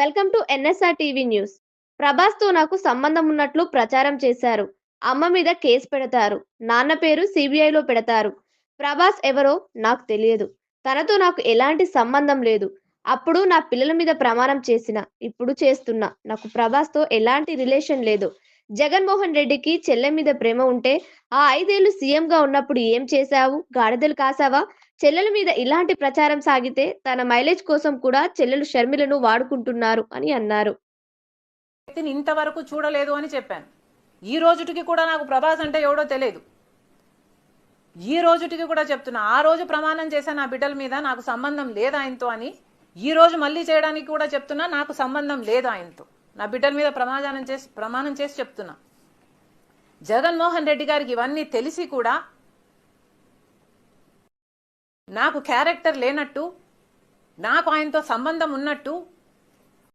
Welcome to NSR TV news. ప్రభాస్తో నాకు సంబంధం ఉన్నట్లు ప్రచారం చేశారు. అమ్మ మీద కేసు పెడతారు. నాన్న పేరు సిబిఐలో పెడతారు. ప్రభాస్ ఎవరో నాకు తెలియదు. తనతో నాకు ఎలాంటి సంబంధం లేదు. అప్పుడు నా పిల్లల మీద ప్రమాణం చేసిన ఇప్పుడు చేస్తున్నా నాకు ప్రభాస్తో ఎలాంటి రిలేషన్ లేదు. జగన్మోహన్ రెడ్డికి చెల్లె మీద ప్రేమ ఉంటే ఆ ఐదేళ్ళు సీఎంగా ఉన్నప్పుడు ఏం చేశావు? గాడిదలు కాసావా చెల్లెల మీద ఇలాంటి ప్రచారం సాగితే తన మైలేజ్ కోసం కూడా చెల్లెలు షర్మిలను వాడుకుంటున్నారు అని అన్నారు. ఇంతవరకు చూడలేదు అని చెప్పాను. ఈ రోజుటికి కూడా నాకు ప్రభాస్ అంటే ఎవడో తెలియదు ఈ రోజుటికి కూడా చెప్తున్నా ఆ రోజు ప్రమాణం చేశా నా బిడ్డల మీద నాకు సంబంధం లేదు ఆయనతో అని ఈ రోజు మళ్ళీ చేయడానికి కూడా చెప్తున్నా నాకు సంబంధం లేదు ఆయనతో. నా బిడ్డల మీద ప్రమాదానం చేసి ప్రమాణం చేసి చెప్తున్నా. జగన్మోహన్ రెడ్డి గారికి ఇవన్నీ తెలిసి కూడా నాకు క్యారెక్టర్ లేనట్టు నాకు ఆయనతో సంబంధం ఉన్నట్టు